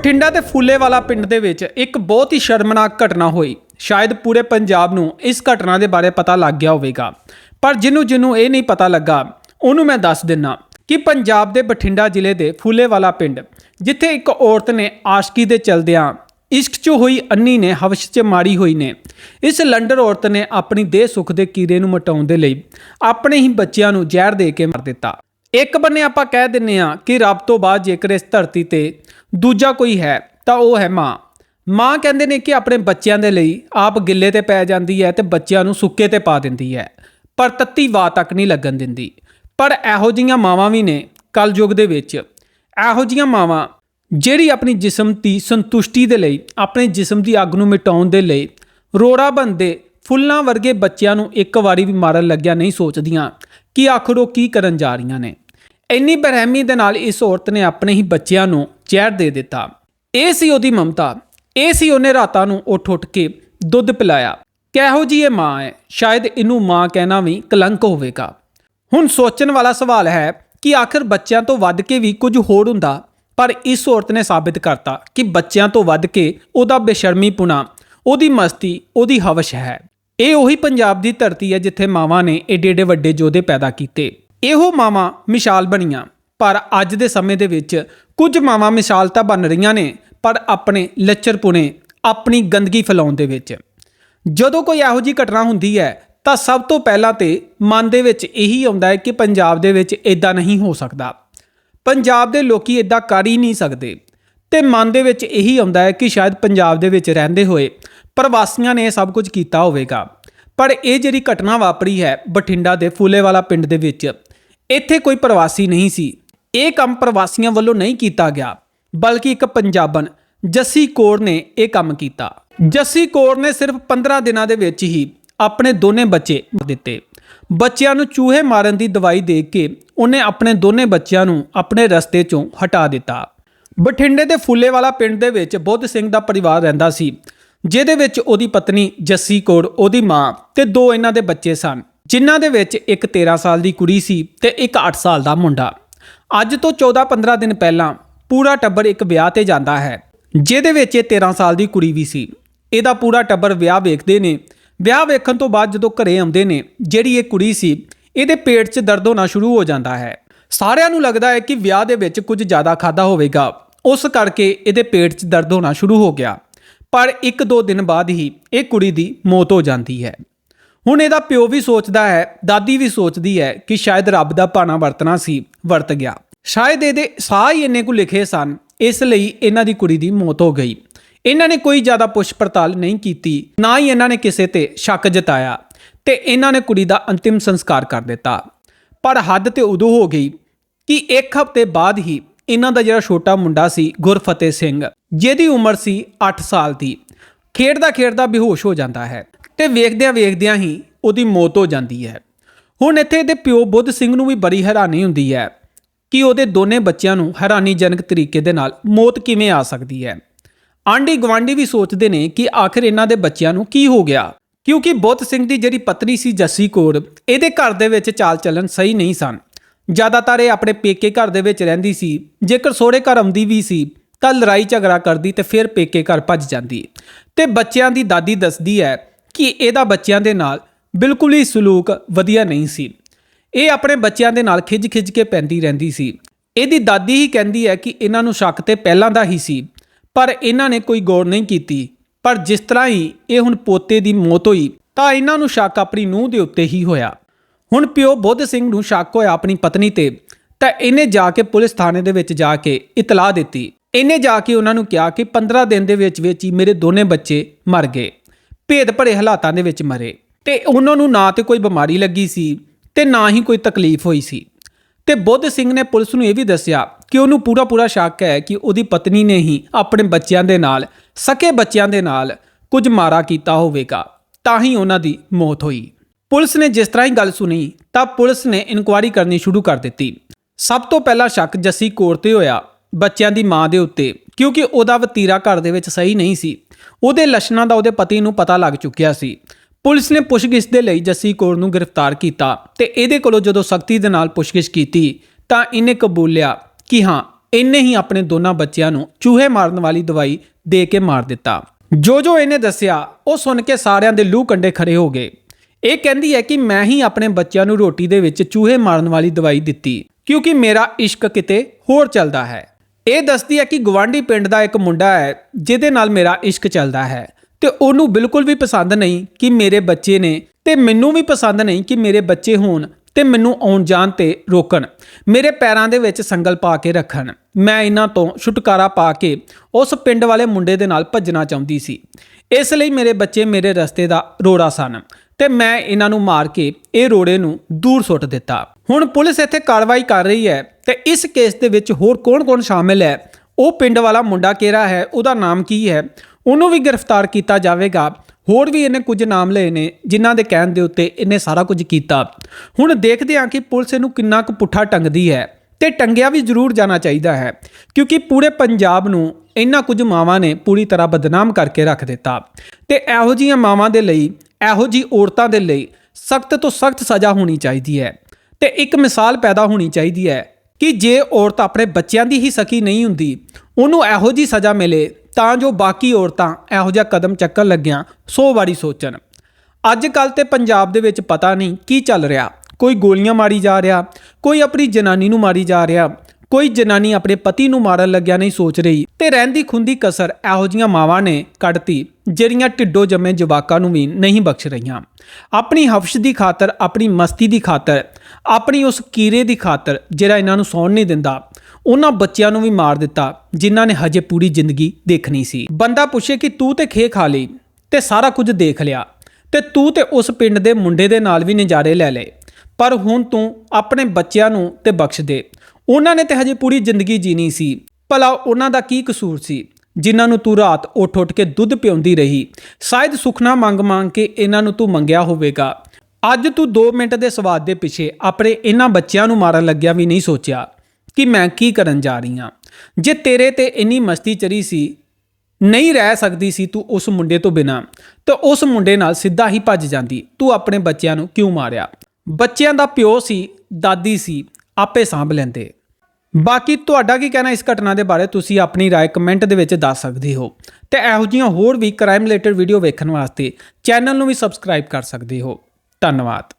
ਬਠਿੰਡਾ ਤੇ ਫੁੱਲੇਵਾਲਾ ਪਿੰਡ ਦੇ ਵਿੱਚ ਇੱਕ ਬਹੁਤ ਹੀ ਸ਼ਰਮਨਾਕ ਘਟਨਾ ਹੋਈ। ਸ਼ਾਇਦ ਪੂਰੇ ਪੰਜਾਬ ਨੂੰ ਇਸ ਘਟਨਾ ਦੇ ਬਾਰੇ ਪਤਾ ਲੱਗ ਗਿਆ ਹੋਵੇਗਾ। ਪਰ ਜਿਹਨੂੰ ਜਿਹਨੂੰ ਇਹ ਨਹੀਂ ਪਤਾ ਲੱਗਾ, ਉਹਨੂੰ ਮੈਂ ਦੱਸ ਦਿੰਨਾ ਕਿ ਪੰਜਾਬ ਦੇ ਬਠਿੰਡਾ ਜ਼ਿਲ੍ਹੇ ਦੇ ਫੁੱਲੇਵਾਲਾ ਪਿੰਡ, ਜਿੱਥੇ ਇੱਕ ਔਰਤ ਨੇ ਆਸ਼ਕੀ ਦੇ ਚਲਦਿਆਂ ਇਸ਼ਕ 'ਚ ਹੋਈ ਅੰਨੀ ਨੇ ਹਵਸ਼ 'ਚ ਮਾਰੀ ਹੋਈ ਨੇ। ਇਸ ਲੰਡਰ ਔਰਤ ਨੇ ਆਪਣੀ ਦੇਹ ਸੁੱਖ ਦੇ ਕੀੜੇ ਨੂੰ ਮਟਾਉਣ ਦੇ ਲਈ ਆਪਣੇ ਹੀ ਬੱਚਿਆਂ ਨੂੰ ਜ਼ਹਿਰ ਦੇ ਕੇ ਮਾਰ ਦਿੱਤਾ। ਇੱਕ ਬੰਨੇ ਆਪਾਂ ਕਹਿ ਦਿੰਨੇ ਆ ਕਿ ਰੱਬ ਤੋਂ ਬਾਅਦ ਜੇਕਰ ਇਸ ਧਰਤੀ ਤੇ ਦੂਜਾ ਕੋਈ ਹੈ, ਤਾਂ ਉਹ ਹੈ ਮਾਂ। ਮਾਂ ਕਹਿੰਦੇ ਨੇ ਕਿ ਆਪਣੇ ਬੱਚਿਆਂ ਦੇ ਲਈ ਆਪ ਗਿੱਲੇ ਤੇ ਪੈ ਜਾਂਦੀ ਹੈ ਤੇ ਬੱਚਿਆਂ ਨੂੰ ਸੁੱਕੇ ਤੇ ਪਾ ਦਿੰਦੀ ਹੈ, ਪਰ ਤੱਤੀ ਵਾਹ ਤੱਕ ਨਹੀਂ ਲੱਗਣ ਦਿੰਦੀ। ਪਰ ਇਹੋ ਜਿਹੀਆਂ ਮਾਵਾਂ ਵੀ ਨੇ ਕਲਯੁਗ ਦੇ ਵਿੱਚ। ਇਹੋ ਜਿਹੀਆਂ ਮਾਵਾਂ ਜਿਹੜੀ ਆਪਣੀ ਜਿਸਮ ਦੀ ਸੰਤੁਸ਼ਟੀ ਦੇ ਲਈ, ਆਪਣੇ ਜਿਸਮ ਦੀ ਅੱਗ ਨੂੰ ਮਿਟਾਉਣ ਦੇ ਲਈ ਰੋੜਾ ਬੰਦੇ ਫੁੱਲਾਂ ਵਰਗੇ ਬੱਚਿਆਂ ਨੂੰ ਇੱਕ ਵਾਰੀ ਵੀ ਮਾਰਨ ਲੱਗਿਆ ਨਹੀਂ ਸੋਚਦੀਆਂ ਕਿ ਆਖਰ ਉਹ ਕੀ ਕਰਨ ਜਾ ਰਹੀਆਂ ਨੇ। ਇੰਨੀ ਬਰਹਿਮੀ ਦੇ ਨਾਲ ਇਸ ਔਰਤ ਨੇ ਆਪਣੇ ਹੀ ਬੱਚਿਆਂ ਨੂੰ ਜ਼ਹਿਰ ਦੇ ਦਿੱਤਾ। ਇਹ ਸੀ ਉਹਦੀ ਮਮਤਾ। ਇਹ ਸੀ ਉਹਨੇ ਰਾਤਾਂ ਨੂੰ ਉੱਠ ਉੱਠ ਕੇ ਦੁੱਧ ਪਿਲਾਇਆ। ਕਿਹੋ ਜੀ ਇਹ ਮਾਂ ਹੈ। ਸ਼ਾਇਦ ਇਹਨੂੰ ਮਾਂ ਕਹਿਣਾ ਵੀ ਕਲੰਕ ਹੋਵੇਗਾ। ਹੁਣ ਸੋਚਣ ਵਾਲਾ ਸਵਾਲ ਹੈ ਕਿ ਆਖਰ ਬੱਚਿਆਂ ਤੋਂ ਵੱਧ ਕੇ ਵੀ ਕੁਝ ਹੋਰ ਹੁੰਦਾ? ਪਰ ਇਸ ਔਰਤ ਨੇ ਸਾਬਿਤ ਕਰਤਾ ਕਿ ਬੱਚਿਆਂ ਤੋਂ ਵੱਧ ਕੇ ਉਹਦਾ ਬੇਸ਼ਰਮੀਪੁਣਾ ਉਹਦੀ ਮਸਤੀ, ਉਹਦੀ ਹਵਸ਼ ਹੈ। ਇਹ ਉਹੀ ਪੰਜਾਬ ਦੀ ਧਰਤੀ ਹੈ ਜਿੱਥੇ ਮਾਵਾਂ ਨੇ ਏਡੇ ਏਡੇ ਵੱਡੇ ਯੋਧੇ ਪੈਦਾ ਕੀਤੇ। ਇਹੋ ਮਾਵਾਂ ਮਿਸਾਲ ਬਣੀਆਂ। ਪਰ ਅੱਜ ਦੇ ਸਮੇਂ ਦੇ ਵਿੱਚ ਕੁਝ ਮਾਵਾਂ ਮਿਸਾਲ ਤਾਂ ਬਣ ਰਹੀਆਂ ਨੇ, ਪਰ ਆਪਣੇ ਲੱਚਰਪੁਣੇ ਆਪਣੀ ਗੰਦਗੀ ਫੈਲਾਉਣ ਦੇ ਵਿੱਚ। ਜਦੋਂ ਕੋਈ ਇਹੋ ਜੀ ਘਟਨਾ ਹੁੰਦੀ ਹੈ, ਤਾਂ ਸਭ ਤੋਂ ਪਹਿਲਾਂ ਤੇ ਮਨ ਦੇ ਵਿੱਚ ਇਹੀ ਆਉਂਦਾ ਹੈ ਕਿ ਪੰਜਾਬ ਦੇ ਵਿੱਚ ਇਦਾਂ ਨਹੀਂ ਹੋ ਸਕਦਾ। ਪੰਜਾਬ ਦੇ ਲੋਕੀ ਇਦਾਂ ਕਰ ਹੀ ਨਹੀਂ ਸਕਦੇ। ਤੇ ਮਨ ਦੇ ਵਿੱਚ ਇਹੀ ਆਉਂਦਾ ਹੈ ਕਿ ਸ਼ਾਇਦ ਪੰਜਾਬ ਦੇ ਵਿੱਚ ਰਹਿੰਦੇ ਹੋਏ ਪ੍ਰਵਾਸੀਆਂ ਨੇ ਇਹ ਸਭ ਕੁਝ ਕੀਤਾ ਹੋਵੇਗਾ। ਪਰ ਇਹ ਜਿਹੜੀ ਘਟਨਾ ਵਾਪਰੀ ਹੈ ਬਠਿੰਡਾ ਦੇ ਫੂਲੇਵਾਲਾ ਪਿੰਡ ਦੇ ਵਿੱਚ ਇੱਥੇ ਕੋਈ ਪ੍ਰਵਾਸੀ ਨਹੀਂ ਸੀ। ਇਹ ਕੰਮ ਪ੍ਰਵਾਸੀਆਂ ਵੱਲੋਂ ਨਹੀਂ ਕੀਤਾ ਗਿਆ, ਬਲਕਿ ਇੱਕ ਪੰਜਾਬਣ, ਜੱਸੀ ਕੌਰ ਨੇ ਇਹ ਕੰਮ ਕੀਤਾ। ਜੱਸੀ ਕੌਰ ਨੇ ਸਿਰਫ 15 ਦਿਨਾਂ ਦੇ ਵਿੱਚ ਹੀ ਆਪਣੇ ਦੋਨੇ ਬੱਚੇ ਦਿੱਤੇ। ਬੱਚਿਆਂ ਨੂੰ ਚੂਹੇ ਮਾਰਨ ਦੀ ਦਵਾਈ ਦੇ ਕੇ ਉਹਨੇ ਆਪਣੇ ਦੋਨੇ ਬੱਚਿਆਂ ਨੂੰ ਆਪਣੇ ਰਸਤੇ ਚੋਂ ਹਟਾ ਦਿੱਤਾ। ਬਠਿੰਡੇ ਦੇ ਫੁੱਲੇਵਾਲਾ ਪਿੰਡ ਦੇ ਵਿੱਚ ਬੁੱਧ ਸਿੰਘ ਦਾ ਪਰਿਵਾਰ ਰਹਿੰਦਾ ਸੀ, ਜਿਹਦੇ ਵਿੱਚ ਉਹਦੀ ਪਤਨੀ ਜੱਸੀ ਕੌਰ, ਉਹਦੀ ਮਾਂ ਤੇ ਦੋ ਇਹਨਾਂ ਦੇ ਬੱਚੇ ਸਨ। ਜਿਨ੍ਹਾਂ ਦੇ ਵਿੱਚ ਇੱਕ 13 ਸਾਲ ਦੀ ਕੁੜੀ ਸੀ ਤੇ ਇੱਕ 8 ਸਾਲ ਦਾ ਮੁੰਡਾ। ਅੱਜ ਤੋਂ 14-15 ਦਿਨ ਪਹਿਲਾਂ ਪੂਰਾ ਟੱਬਰ ਇੱਕ ਵਿਆਹ ਤੇ ਜਾਂਦਾ ਹੈ, ਜਿਹਦੇ ਵਿੱਚ ਇਹ 13 ਸਾਲ ਦੀ ਕੁੜੀ ਵੀ ਸੀ। ਇਹਦਾ ਪੂਰਾ ਟੱਬਰ ਵਿਆਹ ਵੇਖਦੇ ਨੇ। ਵਿਆਹ ਵੇਖਣ ਤੋਂ ਬਾਅਦ ਜਦੋਂ ਘਰੇ ਆਉਂਦੇ ਨੇ, ਜਿਹੜੀ ਇਹ ਕੁੜੀ ਸੀ, ਇਹਦੇ ਪੇਟ 'ਚ ਦਰਦ ਹੋਣਾ ਸ਼ੁਰੂ ਹੋ ਜਾਂਦਾ ਹੈ। ਸਾਰਿਆਂ ਨੂੰ ਲੱਗਦਾ ਹੈ ਕਿ ਵਿਆਹ ਦੇ ਵਿੱਚ ਕੁਝ ਜ਼ਿਆਦਾ ਖਾਦਾ ਹੋਵੇਗਾ। ਉਸ ਕਰਕੇ ਇਹਦੇ ਪੇਟ 'ਚ ਦਰਦ ਹੋਣਾ ਸ਼ੁਰੂ ਹੋ ਗਿਆ। ਪਰ ਇੱਕ ਦੋ ਦਿਨ ਬਾਅਦ ਹੀ ਇਹ ਕੁੜੀ ਦੀ ਮੌਤ ਹੋ ਜਾਂਦੀ ਹੈ। ਹੁਣ ਇਹਦਾ ਪਿਓ ਵੀ ਸੋਚਦਾ ਹੈ, ਦਾਦੀ ਵੀ ਸੋਚਦੀ ਹੈ ਕਿ ਸ਼ਾਇਦ ਰੱਬ ਦਾ ਭਾਣਾ ਵਰਤਣਾ ਸੀ, ਵਰਤ ਗਿਆ। ਸ਼ਾਇਦ ਇਹਦੇ ਸਾਹ ਹੀ ਇੰਨੇ ਕੁ ਲਿਖੇ ਸਨ, ਇਸ ਲਈ ਇਹਨਾਂ ਦੀ ਕੁੜੀ ਦੀ ਮੌਤ ਹੋ ਗਈ। ਇਹਨਾਂ ਨੇ ਕੋਈ ਜ਼ਿਆਦਾ ਪੁੱਛ ਪੜਤਾਲ ਨਹੀਂ ਕੀਤੀ, ਨਾ ਹੀ ਇਹਨਾਂ ਨੇ ਕਿਸੇ ਤੇ ਸ਼ੱਕ ਜਤਾਇਆ ਤੇ ਇਹਨਾਂ ਨੇ ਕੁੜੀ ਦਾ ਅੰਤਿਮ ਸੰਸਕਾਰ ਕਰ ਦਿੱਤਾ। ਪਰ ਹੱਦ ਤੇ ਉਦੋਂ ਹੋ ਗਈ ਕਿ ਇੱਕ ਹਫ਼ਤੇ ਬਾਅਦ ਹੀ ਇਹਨਾਂ ਦਾ ਜਿਹੜਾ ਛੋਟਾ ਮੁੰਡਾ ਸੀ ਗੁਰਫਤਿਹ ਸਿੰਘ, ਜਿਹਦੀ ਉਮਰ ਸੀ 8 ਸਾਲ ਦੀ ਖੇਡਦਾ ਖੇਡਦਾ ਬੇਹੋਸ਼ ਹੋ ਜਾਂਦਾ ਹੈ। ਤੇ ਵੇਖਦਿਆਂ ਵੇਖਦਿਆਂ ਹੀ ਉਹਦੀ ਮੌਤ ਹੋ ਜਾਂਦੀ ਹੈ। ਹੁਣ ਇੱਥੇ ਇਹਦੇ ਪਿਓ ਬੁੱਧ ਸਿੰਘ ਨੂੰ ਵੀ ਬੜੀ ਹੈਰਾਨੀ ਹੁੰਦੀ ਹੈ ਕਿ ਉਹਦੇ ਦੋਨੇ ਬੱਚਿਆਂ ਨੂੰ ਹੈਰਾਨੀਜਨਕ ਤਰੀਕੇ ਦੇ ਨਾਲ ਮੌਤ ਕਿਵੇਂ ਆ ਸਕਦੀ ਹੈ। ਆਂਢੀ ਗਵਾਂਢੀ ਵੀ ਸੋਚਦੇ ਨੇ ਕਿ ਆਖਿਰ ਇਹਨਾਂ ਦੇ ਬੱਚਿਆਂ ਨੂੰ ਕੀ ਹੋ ਗਿਆ। ਕਿਉਂਕਿ ਬੁੱਧ ਸਿੰਘ ਦੀ ਜਿਹੜੀ ਪਤਨੀ ਸੀ ਜੱਸੀ ਕੌਰ, ਇਹਦੇ ਘਰ ਦੇ ਵਿੱਚ ਚਾਲ ਚੱਲਣ ਸਹੀ ਨਹੀਂ ਸਨ। ਜ਼ਿਆਦਾਤਰ ਇਹ ਆਪਣੇ ਪੇਕੇ ਘਰ ਦੇ ਵਿੱਚ ਰਹਿੰਦੀ ਸੀ। ਜੇਕਰ ਸੋਹਰੇ ਘਰ ਆਉਂਦੀ ਵੀ ਸੀ, ਤਾਂ ਲੜਾਈ ਝਗੜਾ ਕਰਦੀ ਤੇ ਫਿਰ ਪੇਕੇ ਘਰ ਭੱਜ ਜਾਂਦੀ। ਤੇ ਬੱਚਿਆਂ ਦੀ ਦਾਦੀ ਦੱਸਦੀ ਹੈ ਕਿ ਇਹਦਾ ਬੱਚਿਆਂ ਦੇ ਨਾਲ ਬਿਲਕੁਲ ਹੀ ਸਲੂਕ ਵਧੀਆ ਨਹੀਂ ਸੀ। ਇਹ ਆਪਣੇ ਬੱਚਿਆਂ ਦੇ ਨਾਲ ਖਿੱਜ-ਖਿੱਜ ਕੇ ਪੈਂਦੀ ਰਹਿੰਦੀ ਸੀ। ਇਹਦੀ ਦਾਦੀ ਹੀ ਕਹਿੰਦੀ ਹੈ ਕਿ ਇਹਨਾਂ ਨੂੰ ਸ਼ੱਕ ਤੇ ਪਹਿਲਾਂ ਦਾ ਹੀ ਸੀ, ਪਰ ਇਹਨਾਂ ਨੇ ਕੋਈ ਗੌਰ ਨਹੀਂ ਕੀਤੀ। ਪਰ ਜਿਸ ਤਰ੍ਹਾਂ ਹੀ ਇਹ ਹੁਣ ਪੋਤੇ ਦੀ ਮੌਤ ਹੋਈ, ਤਾਂ ਇਹਨਾਂ ਨੂੰ ਸ਼ੱਕ ਆਪਣੀ ਨੂੰਹ ਦੇ ਉੱਤੇ ਹੀ ਹੋਇਆ। ਹੁਣ ਪਿਓ ਬੁੱਧ ਸਿੰਘ ਨੂੰ ਸ਼ੱਕ ਹੋਇਆ ਆਪਣੀ ਪਤਨੀ ਤੇ, ਤਾਂ ਇਹਨੇ ਜਾ ਕੇ ਪੁਲਿਸ ਥਾਣੇ ਦੇ ਵਿੱਚ ਜਾ ਕੇ ਇਤਲਾਹ ਦਿੱਤੀ। ਇਹਨੇ ਜਾ ਕੇ ਉਹਨਾਂ ਨੂੰ ਕਿਹਾ ਕਿ 15 ਦਿਨ ਦੇ ਵਿੱਚ ਵਿੱਚ ਹੀ ਮੇਰੇ ਦੋਨੇ ਬੱਚੇ ਮਰ ਗਏ। ਭੇਦ ਭਰੇ ਹਾਲਾਤਾਂ ਦੇ ਵਿੱਚ ਮਰੇ। ਤੇ ਉਹਨਾਂ ਨੂੰ ਨਾ ਤੇ ਕੋਈ ਬਿਮਾਰੀ ਲੱਗੀ ਸੀ ਤੇ ਨਾ ਹੀ ਕੋਈ ਤਕਲੀਫ ਹੋਈ ਸੀ। ਤੇ ਬੁੱਧ ਸਿੰਘ ਨੇ ਪੁਲਿਸ ਨੂੰ ਇਹ ਵੀ ਦੱਸਿਆ ਕਿ ਉਹਨੂੰ ਪੂਰਾ ਪੂਰਾ ਸ਼ੱਕ ਹੈ ਕਿ ਉਹਦੀ ਪਤਨੀ ਨੇ ਹੀ ਆਪਣੇ ਬੱਚਿਆਂ ਦੇ ਨਾਲ, ਸਕੇ ਬੱਚਿਆਂ ਦੇ ਨਾਲ ਕੁਝ ਮਾਰਾ ਕੀਤਾ ਹੋਵੇਗਾ, ਤਾਂ ਹੀ ਉਹਨਾਂ ਦੀ ਮੌਤ ਹੋਈ। ਪੁਲਿਸ ਨੇ ਜਿਸ ਤਰ੍ਹਾਂ ਹੀ ਗੱਲ ਸੁਣੀ ਤਾਂ ਪੁਲਿਸ ਨੇ ਇਨਕੁਆਇਰੀ ਕਰਨੀ ਸ਼ੁਰੂ ਕਰ ਦਿੱਤੀ। ਸਭ ਤੋਂ ਪਹਿਲਾ ਸ਼ੱਕ ਜੱਸੀ ਕੋਰ ਤੇ ਹੋਇਆ ਬੱਚਿਆਂ ਦੀ ਮਾਂ ਦੇ ਉੱਤੇ, ਕਿਉਂਕਿ ਉਹਦਾ ਵਤੀਰਾ ਘਰ ਦੇ ਵਿੱਚ ਸਹੀ ਨਹੀਂ ਸੀ। ਉਹਦੇ ਲੱਛਣਾਂ ਦਾ ਉਹਦੇ ਪਤੀ ਨੂੰ ਪਤਾ ਲੱਗ ਚੁੱਕਿਆ ਸੀ। ਪੁਲਿਸ ਨੇ ਪੁੱਛਗਿੱਛ ਦੇ ਲਈ ਜੱਸੀ ਕੌਰ ਨੂੰ ਗ੍ਰਿਫਤਾਰ ਕੀਤਾ ਤੇ ਇਹਦੇ ਕੋਲੋਂ ਜਦੋਂ ਸਖਤੀ ਦੇ ਨਾਲ ਪੁੱਛਗਿੱਛ ਕੀਤੀ ਤਾਂ ਇਹਨੇ ਕਬੂਲਿਆ ਕਿ ਹਾਂ, ਇਹਨੇ ਹੀ ਆਪਣੇ ਦੋਨਾਂ ਬੱਚਿਆਂ ਨੂੰ ਚੂਹੇ ਮਾਰਨ ਵਾਲੀ ਦਵਾਈ ਦੇ ਕੇ ਮਾਰ ਦਿੱਤਾ। ਜੋ ਜੋ ਇਹਨੇ ਦੱਸਿਆ, ਉਹ ਸੁਣ ਕੇ ਸਾਰਿਆਂ ਦੇ ਲੂ ਕੰਡੇ ਖੜੇ ਹੋ ਗਏ। ਇਹ ਕਹਿੰਦੀ ਹੈ ਕਿ ਮੈਂ ਹੀ ਆਪਣੇ ਬੱਚਿਆਂ ਨੂੰ ਰੋਟੀ ਦੇ ਵਿੱਚ ਚੂਹੇ ਮਾਰਨ ਵਾਲੀ ਦਵਾਈ ਦਿੱਤੀ, ਕਿਉਂਕਿ ਮੇਰਾ ਇਸ਼ਕ ਕਿਤੇ ਹੋਰ ਚੱਲਦਾ ਹੈ। ਇਹ ਦੱਸਦੀ ਹੈ ਕਿ ਗਵਾਂਢੀ ਪਿੰਡ ਦਾ ਇੱਕ ਮੁੰਡਾ ਹੈ, ਜਿਹਦੇ ਨਾਲ ਮੇਰਾ ਇਸ਼ਕ ਚੱਲਦਾ ਹੈ ਤੇ ਉਹਨੂੰ ਬਿਲਕੁਲ ਵੀ ਪਸੰਦ ਨਹੀਂ ਕਿ ਮੇਰੇ ਬੱਚੇ ਨੇ ਤੇ ਮੈਨੂੰ ਵੀ ਪਸੰਦ ਨਹੀਂ ਕਿ ਮੇਰੇ ਬੱਚੇ ਹੋਣ ਤੇ ਮੈਨੂੰ ਆਉਣ ਜਾਣ ਤੇ ਰੋਕਣ। ਮੇਰੇ ਪੈਰਾਂ ਦੇ ਵਿੱਚ ਸੰਗਲ ਪਾ ਕੇ ਰੱਖਣ। ਮੈਂ ਇਹਨਾਂ ਤੋਂ ਛੁਟਕਾਰਾ ਪਾ ਕੇ ਉਸ ਪਿੰਡ ਵਾਲੇ ਮੁੰਡੇ ਦੇ ਨਾਲ ਭੱਜਣਾ ਚਾਹੁੰਦੀ ਸੀ। ਇਸ ਲਈ ਮੇਰੇ ਬੱਚੇ ਮੇਰੇ ਰਸਤੇ ਦਾ ਰੋੜਾ ਸਨ ਤੇ ਮੈਂ ਇਹਨਾਂ ਨੂੰ ਮਾਰ ਕੇ ਇਹ ਰੋੜੇ ਨੂੰ ਦੂਰ ਸੁੱਟ ਦਿੱਤਾ। ਹੁਣ ਪੁਲਿਸ ਇੱਥੇ ਕਾਰਵਾਈ ਕਰ ਰਹੀ ਹੈ ਤੇ ਇਸ ਕੇਸ ਦੇ ਵਿੱਚ ਹੋਰ ਕੌਣ-ਕੌਣ ਸ਼ਾਮਿਲ ਹੈ? ਉਹ ਪਿੰਡ ਵਾਲਾ ਮੁੰਡਾ ਕਿਹੜਾ ਹੈ? ਉਹਦਾ ਨਾਮ ਕੀ ਹੈ? ਉਹਨੂੰ ਵੀ ਗ੍ਰਿਫਤਾਰ ਕੀਤਾ ਜਾਵੇਗਾ। ਹੋਰ ਵੀ ਇਹਨੇ ਕੁਝ ਨਾਮ ਲਏ ਨੇ, ਜਿਨ੍ਹਾਂ ਦੇ ਕਹਿਣ ਦੇ ਉੱਤੇ ਇਹਨੇ ਸਾਰਾ ਕੁਝ ਕੀਤਾ। ਹੁਣ ਦੇਖਦੇ ਹਾਂ ਕਿ ਪੁਲਿਸ ਇਹਨੂੰ ਕਿੰਨਾ ਕੁ ਪੁੱਠਾ ਟੰਗਦੀ ਹੈ ਤੇ ਟੰਗਿਆ ਵੀ ਜ਼ਰੂਰ ਜਾਣਾ ਚਾਹੀਦਾ ਹੈ, ਕਿਉਂਕਿ ਪੂਰੇ ਪੰਜਾਬ ਨੂੰ ਇੰਨਾ ਕੁਝ ਮਾਵਾਂ ਨੇ ਪੂਰੀ ਤਰ੍ਹਾਂ ਬਦਨਾਮ ਕਰਕੇ ਰੱਖ ਦਿੱਤਾ। ਤੇ ਇਹੋ ਜੀਆਂ ਮਾਵਾਂ ਦੇ ਲਈ, ਇਹੋ ਜੀ ਔਰਤਾਂ ਦੇ ਲਈ ਸਖਤ ਤੋਂ ਸਖਤ ਸਜ਼ਾ ਹੋਣੀ ਚਾਹੀਦੀ ਹੈ। ਤੇ ਇੱਕ ਮਿਸਾਲ ਪੈਦਾ ਹੋਣੀ ਚਾਹੀਦੀ ਹੈ ਕਿ ਜੇ ਔਰਤ ਆਪਣੇ ਬੱਚਿਆਂ ਦੀ ਹੀ ਸਕੀ ਨਹੀਂ ਹੁੰਦੀ, ਉਹਨੂੰ ਇਹੋ ਜੀ ਸਜ਼ਾ ਮਿਲੇ ਤਾਂ ਜੋ ਬਾਕੀ ਔਰਤਾਂ ਇਹੋ ਜਿਹਾ ਕਦਮ ਚੱਕਣ ਲੱਗਿਆਂ, ਸੋ ਵਾਰੀ ਸੋਚਣ। ਅੱਜ ਕੱਲ ਤੇ ਪੰਜਾਬ ਦੇ ਵਿੱਚ ਪਤਾ ਨਹੀਂ ਕੀ ਚੱਲ ਰਿਹਾ। ਕੋਈ ਗੋਲੀਆਂ ਮਾਰੀ ਜਾ ਰਿਹਾ, ਕੋਈ ਆਪਣੀ ਜਨਾਨੀ ਨੂੰ ਮਾਰੀ ਜਾ ਰਿਹਾ। ਕੋਈ ਜਨਾਨੀ ਆਪਣੇ ਪਤੀ ਨੂੰ ਮਾਰਨ ਲੱਗਿਆ ਨਹੀਂ ਸੋਚ ਰਹੀ ਤੇ ਰਹਿੰਦੀ ਖੁੰਦੀ ਕਸਰ ਇਹੋ ਜੀਆਂ ਮਾਵਾਂ ਨੇ ਕੱਢਤੀ, ਜਿਹੜੀਆਂ ਢਿੱਡੋ ਜੰਮੇ ਜਵਾਕਾਂ ਨੂੰ ਵੀ ਨਹੀਂ ਬਖਸ਼ ਰਹੀਆਂ। ਆਪਣੀ ਹਫਸ਼ ਦੀ ਖਾਤਰ, ਆਪਣੀ ਮਸਤੀ ਦੀ ਖਾਤਰ, ਆਪਣੀ ਉਸ ਕੀਰੇ ਦੀ ਖਾਤਰ ਜਿਹੜਾ ਇਹਨਾਂ ਨੂੰ ਸੌਣ ਨਹੀਂ ਦਿੰਦਾ, ਉਹਨਾਂ ਬੱਚਿਆਂ ਨੂੰ ਵੀ ਮਾਰ ਦਿੱਤਾ, ਜਿਨ੍ਹਾਂ ਨੇ ਹਜੇ ਪੂਰੀ ਜ਼ਿੰਦਗੀ ਦੇਖਣੀ ਸੀ। ਬੰਦਾ ਪੁੱਛੇ ਕਿ ਤੂੰ ਤੇ ਖੇ ਖਾ ਲਈ ਤੇ ਸਾਰਾ ਕੁਝ ਦੇਖ ਲਿਆ ਤੇ ਤੂੰ ਤੇ ਉਸ ਪਿੰਡ ਦੇ ਮੁੰਡੇ ਦੇ ਨਾਲ ਵੀ ਨਜ਼ਾਰੇ ਲੈ ਲਏ, ਪਰ ਹੁਣ ਤੂੰ ਆਪਣੇ ਬੱਚਿਆਂ ਨੂੰ ਤੇ ਬਖਸ਼ ਦੇ। ਉਹਨਾਂ ਨੇ ਤੇ ਹਜੇ ਪੂਰੀ ਜ਼ਿੰਦਗੀ ਜੀਣੀ ਸੀ। ਭਲਾ ਉਹਨਾਂ ਦਾ ਕੀ ਕਸੂਰ ਸੀ? ਜਿਨ੍ਹਾਂ ਨੂੰ ਤੂੰ ਰਾਤ ਉੱਠ ਉੱਠ ਕੇ ਦੁੱਧ ਪਿਉਂਦੀ ਰਹੀ, ਸ਼ਾਇਦ ਸੁਖਨਾ ਮੰਗ ਮੰਗ ਕੇ ਇਹਨਾਂ ਨੂੰ ਤੂੰ ਮੰਗਿਆ ਹੋਵੇਗਾ। ਅੱਜ ਤੂੰ 2 ਮਿੰਟ ਦੇ ਸਵਾਦ ਦੇ ਪਿੱਛੇ ਆਪਣੇ ਇਹਨਾਂ ਬੱਚਿਆਂ ਨੂੰ ਮਾਰਨ ਲੱਗਿਆ ਵੀ ਨਹੀਂ ਸੋਚਿਆ ਕਿ ਮੈਂ ਕੀ ਕਰਨ ਜਾ ਰਹੀ ਹਾਂ। ਜੇ ਤੇਰੇ ਤੇ ਇੰਨੀ ਮਸਤੀ ਚਰੀ ਸੀ, ਨਹੀਂ ਰਹਿ ਸਕਦੀ ਸੀ ਤੂੰ ਉਸ ਮੁੰਡੇ ਤੋਂ ਬਿਨਾ, ਤਾਂ ਉਸ ਮੁੰਡੇ ਨਾਲ ਸਿੱਧਾ ਹੀ ਭੱਜ ਜਾਂਦੀ। ਤੂੰ ਆਪਣੇ ਬੱਚਿਆਂ ਨੂੰ ਕਿਉਂ ਮਾਰਿਆ? ਬੱਚਿਆਂ ਦਾ ਪਿਓ ਸੀ, ਦਾਦੀ ਸੀ, ਆਪੇ ਸਾਂਭ ਲੈਂਦੇ। ਬਾਕੀ ਤੁਹਾਡਾ ਕੀ ਕਹਿਣਾ ਇਸ ਘਟਨਾ ਦੇ ਬਾਰੇ ਤੁਸੀਂ ਆਪਣੀ رائے ਕਮੈਂਟ ਦੇ ਵਿੱਚ ਦੱਸ ਸਕਦੇ ਹੋ ਤੇ ਇਹੋ ਜਿਹੀਆਂ ਹੋਰ ਵੀ ਕ੍ਰਾਈਮ ਰਿਲੇਟਡ ਵੀਡੀਓ ਵੇਖਣ ਵਾਸਤੇ ਚੈਨਲ ਨੂੰ ਵੀ ਸਬਸਕ੍ਰਾਈਬ ਕਰ ਸਕਦੇ ਹੋ ਧੰਨਵਾਦ